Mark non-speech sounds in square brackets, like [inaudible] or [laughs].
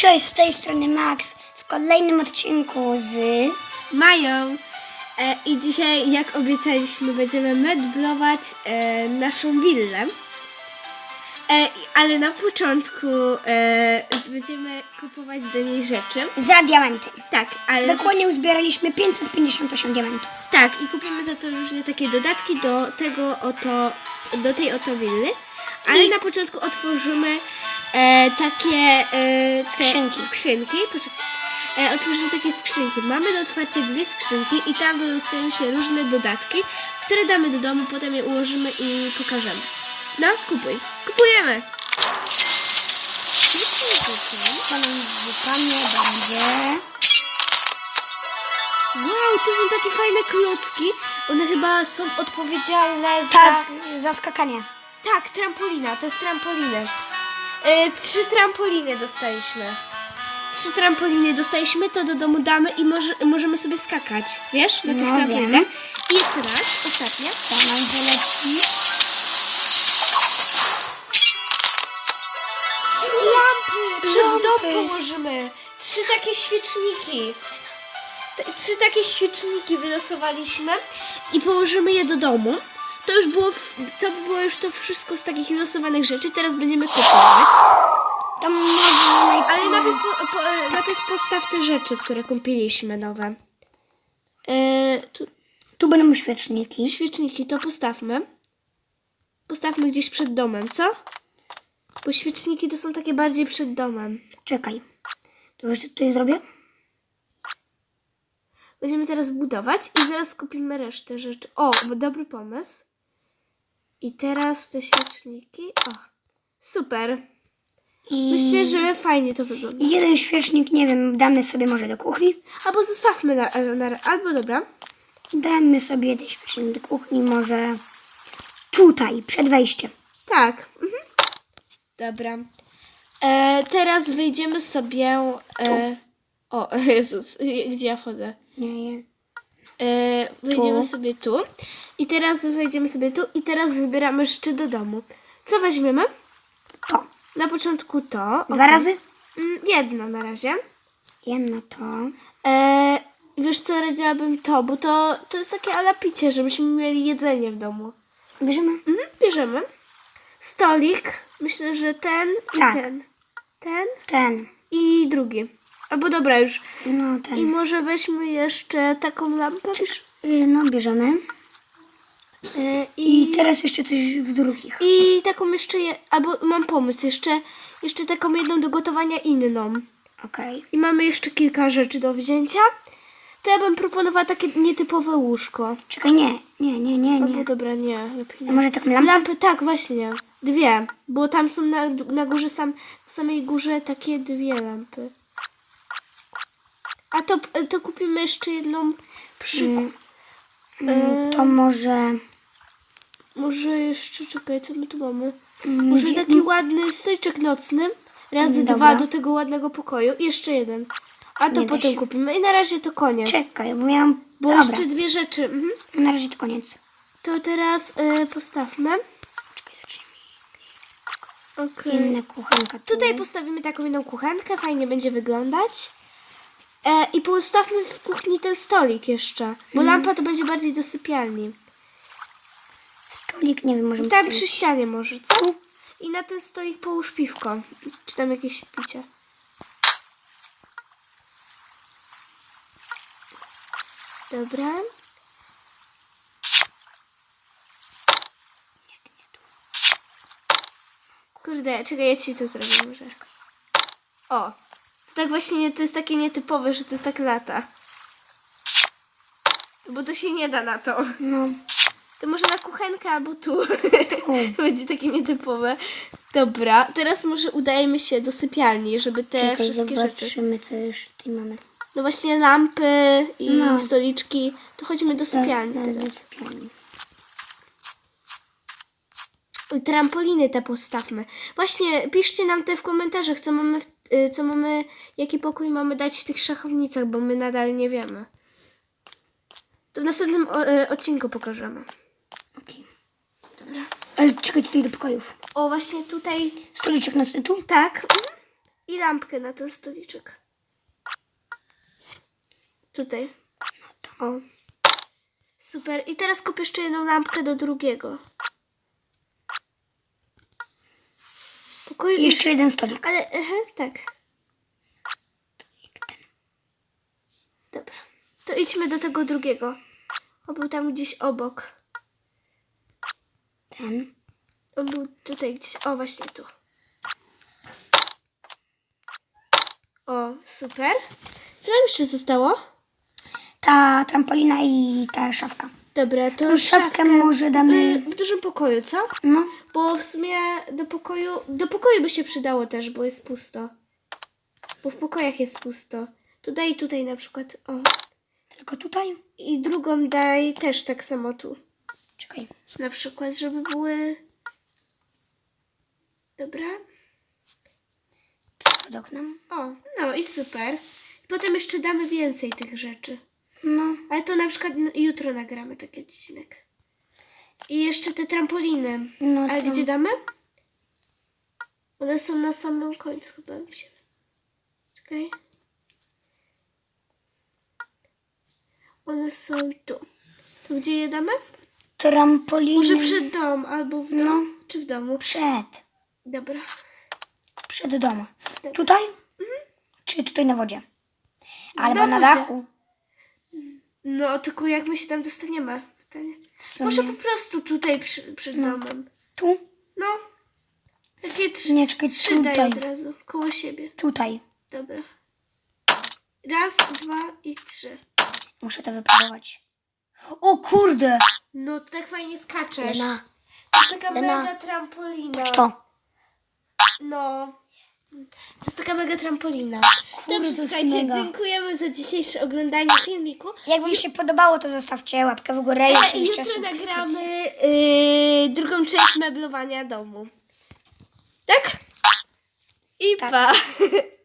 Cześć, z tej strony Max w kolejnym odcinku z... Mają. E, I dzisiaj, jak obiecaliśmy, będziemy medblować e, naszą willę. E, i- ale na początku e, z- będziemy kupować do niej rzeczy. za diamenty. Tak, ale Dokładnie uzbieraliśmy 558 diamentów. tak, i kupimy za to różne takie dodatki do tego oto, do tej oto willy. Ale I- na początku otworzymy e, takie e, Skrzynki. skrzynki. Poczekaj. E, otworzymy takie skrzynki. Mamy do otwarcia dwie skrzynki i tam wylosują się różne dodatki, które damy do domu, potem je ułożymy i pokażemy. No, kupuj. Kupujemy! Wypadnie będzie... Wow, tu są takie fajne klocki. One chyba są odpowiedzialne za... Tak, za skakanie. Tak, trampolina, to jest trampolina. E, trzy trampoliny dostaliśmy. Trzy trampoliny dostaliśmy, to do domu damy i może, możemy sobie skakać, wiesz, na tych No, trampolinach. wiem. I jeszcze raz, ostatnia. Co nam wyleci? Lampy! Przed Lampy. dom położymy. Trzy takie świeczniki. Te- Trzy takie świeczniki wylosowaliśmy i położymy je do domu. To już było, to było już to wszystko z takich losowanych rzeczy. Teraz będziemy kupować. To może Ale najpierw... najpierw, po, po, e, najpierw postaw te rzeczy, które kupiliśmy nowe. E, tu, Tu będą świeczniki. świeczniki to postawmy. Postawmy gdzieś przed domem, co? Bo świeczniki to są takie bardziej przed domem. Czekaj. To już tutaj zrobię? Będziemy teraz budować i zaraz kupimy resztę rzeczy. O, dobry pomysł. I teraz te świeczniki. O, super. I... Myślę, że fajnie to wygląda. Jeden świecznik, nie wiem, damy sobie może do kuchni. Albo zostawmy na, na, albo dobra. Damy sobie jeden świecznik do kuchni, może tutaj, przed wejściem. Tak. Mhm. Dobra. E, teraz wyjdziemy sobie. E, o, [laughs] Jezus, gdzie ja wchodzę? Nie, jest. E, wejdziemy Tu. sobie tu. I teraz wejdziemy sobie tu. I teraz wybieramy rzeczy do domu. Co weźmiemy? To. Na początku to. Dwa okej. razy? Mm, Jedno na razie. Jedno to. E, wiesz co, radziłabym to, bo to, to jest takie alapicie, żebyśmy mieli jedzenie w domu. Bierzemy? Mhm, bierzemy. Stolik. Myślę, że ten i Tak. ten. Ten Ten. i drugi. Albo dobra już. No I ten. może weźmy jeszcze taką lampę. Wiesz? Y, No bierzemy. E, I i, teraz jeszcze coś w drugich. I taką jeszcze, je, albo mam pomysł, jeszcze, jeszcze taką jedną do gotowania inną. Okej. I mamy jeszcze kilka rzeczy do wzięcia. To ja bym proponowała takie nietypowe łóżko. Czekaj, nie. Nie, nie, nie, Albo nie. dobra, nie, lepiej A nie. może taką lampę? Lampy, tak, właśnie. Dwie, bo tam są na, na górze sam, na samej górze takie dwie lampy. A to, to kupimy jeszcze jedną przy... Mm, To może... Może jeszcze, czekaj, co my tu mamy? mm, Może taki ładny stoliczek nocny, razy Dobra. dwa do tego ładnego pokoju i jeszcze jeden. A to Nie da potem się. kupimy. I na razie to koniec. Czekaj, bo miałam... Bo Dobra, jeszcze dwie rzeczy. Mhm. na razie to koniec. To teraz y, postawmy. Czekaj, zacznijmy. Okej. Inna kuchenka tu. Tutaj postawimy taką jedną kuchenkę, fajnie będzie wyglądać. E, I postawmy w kuchni ten stolik jeszcze, bo lampa to będzie bardziej do sypialni. Stolik, nie wiem, możemy Tam przy ścianie może, co? I na ten stolik połóż piwko, czy tam jakieś picie. Dobra. Kurde, czekaj, ja ci to zrobię może. O, to tak właśnie, to jest takie nietypowe, że to jest tak lata. Bo to się nie da na to. No, To może na kuchenkę albo tu. [laughs] Będzie takie nietypowe. Dobra, teraz może udajemy się do sypialni, żeby te Czekaj, wszystkie rzeczy. zobaczymy, co już tutaj mamy. No właśnie lampy i No. stoliczki. To chodźmy do sypialni Teraz do teraz. sypialni. Trampoliny te postawmy. Właśnie, piszcie nam te w komentarzach, co mamy, w, co mamy, jaki pokój mamy dać w tych szachownicach, bo my nadal nie wiemy. To w następnym y, odcinku pokażemy. Okej. Dobra. Ale czekaj, tutaj do pokojów. O, właśnie tutaj, Stoliczek nocny tu? tak. I lampkę na ten stoliczek. Tutaj. O. Super. I teraz kupię jeszcze jedną lampkę do drugiego. Pokoju. Jeszcze jeden stolik. Ale, aha, tak. Dobra. To idźmy do tego drugiego. On był tam gdzieś obok. Ten. On był tutaj gdzieś. O, właśnie tu. O, super. Co nam jeszcze zostało? Ta trampolina i ta szafka. Dobra, to Tą szafkę może y, damy... w dużym pokoju, co? No, Bo w sumie do pokoju, do pokoju by się przydało też, bo jest pusto. Bo w pokojach jest pusto. Tutaj i tutaj na przykład. O. tylko tutaj. I drugą daj też tak samo tu. Czekaj. Na przykład, żeby były. Dobra. Pod oknem. O, no i super. Potem jeszcze damy więcej tych rzeczy. No, Ale to na przykład n- jutro nagramy taki odcinek. I jeszcze te trampoliny. no Ale to... gdzie damy? One są na samym końcu chyba mi się. Czekaj. One są tu. To gdzie je damy? Trampoliny. Może przed dom albo w domu. No. Czy w domu? Przed. Dobra. Przed domem. Tutaj? Czy tutaj na wodzie? Albo Na na, wodzie. dachu. No, tylko jak my się tam dostaniemy? Pytanie. W sumie. Może po prostu tutaj przy, przed No. domem. Tu? No. Takie trzy, Nie, czekaj, trzy daj tutaj. od razu. Koło siebie. Tutaj. Dobra. Raz, dwa i trzy. Muszę to wypróbować. O kurde! No, tak fajnie skaczesz. Lena, To jest taka Lena. mega trampolina. patrz to. No. To jest taka mega trampolina. Dobrze, to jest słuchajcie, mega. dziękujemy za dzisiejsze oglądanie filmiku. Jak wam się podobało, to zostawcie łapkę w górę i E, oczywiście jutro subskrypcję. nagramy yy, drugą część meblowania domu. Tak? I Tak. pa. [laughs]